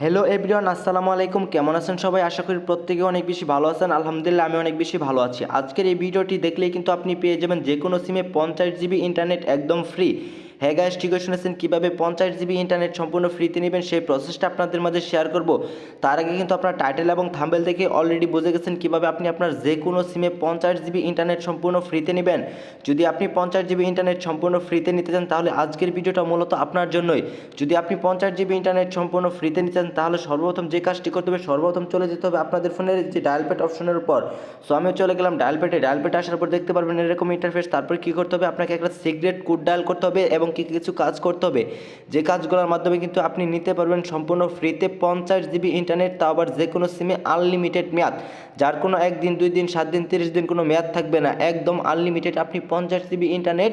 Hello everyone আসসালামু আলাইকুম। কেমন আছেন সবাই? আশা করি প্রত্যেকে অনেক বেশি ভালো আছেন। আলহামদুলিল্লাহ, আমি অনেক বেশি ভালো আছি। আজকের এই ভিডিওটি দেখলেই কিন্তু আপনি পেয়ে যাবেন যে কোনো সিমে পঞ্চাশ জিবি ইন্টারনেট একদম ফ্রি হ্যাঁ গাইস ঠিকই শুনেছেন। কীভাবে পঞ্চাশ জিবি ইন্টারনেট সম্পূর্ণ ফ্রিতে নেবেন, সেই প্রসেসটা আপনাদের মাঝে শেয়ার করব। তার আগে কিন্তু আপনার টাইটেল এবং থাম্বেল দেখে অলরেডি বুঝে গেছেন কীভাবে আপনি আপনার যে কোনো সিমে পঞ্চাশ জিবি ইন্টারনেট সম্পূর্ণ ফ্রিতে নেবেন। যদি আপনি পঞ্চাশ জিবি ইন্টারনেট সম্পূর্ণ ফ্রিতে নিতে চান, তাহলে আজকের ভিডিওটা মূলত আপনার জন্যই। যদি আপনি পঞ্চাশ জিবি ইন্টারনেট সম্পূর্ণ ফ্রিতে নিতে চান, তাহলে সর্বপ্রথম যে কাজটি করতে হবে, সর্বপ্রথম চলে যেতে হবে আপনাদের ফোনের যে ডায়াল প্যাড অপশনের উপর। সো আমি চলে গেলাম ডায়াল প্যাডে ডায়াল প্যাডে আসার পর দেখতে পারবেন এরকম ইন্টারফেস তারপর কী করতে হবে? আপনাকে একটা সিক্রেট কোড ডায়াল করতে হবে এবং কি কিছু কাজ করতে হবে। যে কাজগুলোর মাধ্যমে কিন্তু আপনি নিতে পারবেন সম্পূর্ণ ফ্রিতে পঞ্চাশ জিবি ইন্টারনেট, তাও আবার যে কোনো সিমে আনলিমিটেড মেয়াদ। যার কোনো একদিন দুই দিন, সাত দিন, তিরিশ দিন কোনো মেয়াদ থাকবে না। একদম আনলিমিটেড আপনি পঞ্চাশ জিবি ইন্টারনেট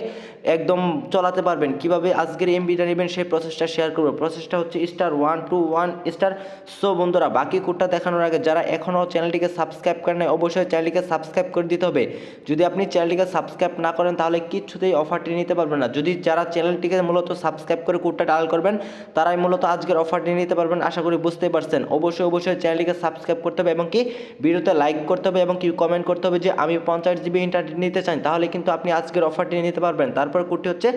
একদম চালাতে পারবেন। কীভাবে আজকের এমবিটা নেবেন সেই প্রসেসটা শেয়ার করব। প্রসেসটা হচ্ছে star one two one star so বন্ধুরা, বাকি কোডটা দেখানোর আগে যারা এখনও চ্যানেলটিকে সাবস্ক্রাইব করেন নাই, অবশ্যই চ্যানেলটিকে সাবস্ক্রাইব করে দিতে হবে। যদি আপনি চ্যানেলটিকে সাবস্ক্রাইব না করেন, তাহলে কিচ্ছুতেই অফারটি নিতে পারবেন না। যদি যারা চ্যানেলটিকে মূলত সাবস্ক্রাইব করে কোডটা ডাল করবেন। তারাই মূলত আজকের অফারটি নিতে পারবেন, আশা করি বুঝতে পারছেন। অবশ্যই অবশ্যই চ্যানেলটিকে সাবস্ক্রাইব করতে হবে এবং কি ভিডিওতে লাইক করতে হবে এবং কি কমেন্ট করতে হবে যে আমি পঞ্চাশ জিবি ইন্টারনেট নিতে চাই, তাহলে কিন্তু আপনি আজকের অফারটি নিতে পারবেন। তারপর কোডটি হচ্ছে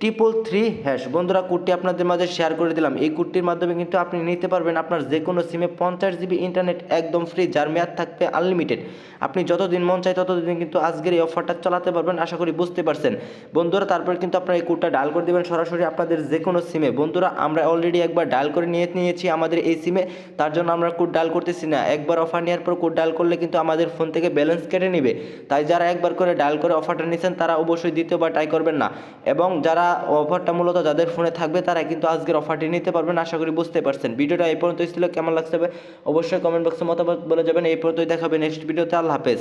ট্রিপল থ্রি হ্যাশ বন্ধুরা কোডটি আপনাদের মাঝে শেয়ার করে দিলাম। এই কোডটির মাধ্যমে কিন্তু আপনি নিতে পারবেন আপনার যে কোনো সিমে পঞ্চাশ জিবি ইন্টারনেট একদম ফ্রি যার মেয়াদ থাকবে আনলিমিটেড আপনি যতদিন মন চাই ততদিন কিন্তু আজকের এই অফারটা চালাতে পারবেন, আশা করি বুঝতে পারছেন। বন্ধুরা, তারপর কিন্তু আপনারা এই কোডটা ডায়াল করে দেবেন সরাসরি আপনাদের যে কোনো সিমে বন্ধুরা, আমরা অলরেডি একবার ডায়াল করে নিয়ে নিয়েছি আমাদের এই সিমে তার জন্য আমরা কোড ডায়াল করতেছি না। একবার অফার নেওয়ার পর কোড ডায়াল করলে কিন্তু আমাদের ফোন থেকে ব্যালেন্স কেটে নেবে। তাই যারা একবার করে ডায়াল করে অফারটা নিয়েছেন তারা অবশ্যই দ্বিতীয়বার ট্রাই করবেন না। এবং যারা অফারটা মূলত যাদের ফোনে থাকবে তারা কিন্তু আজকের অফারটি নিতে পারবেন আশা করি বুঝতে পারছেন। ভিডিওটা এই পর্যন্ত ছিল, কেমন লাগছে? অবশ্যই কমেন্ট বক্সে মতামত বলে যাবেন। এই পর্যন্তই দেখাবে নেক্সট ভিডিওতে। আল্লাহ হাফেজ।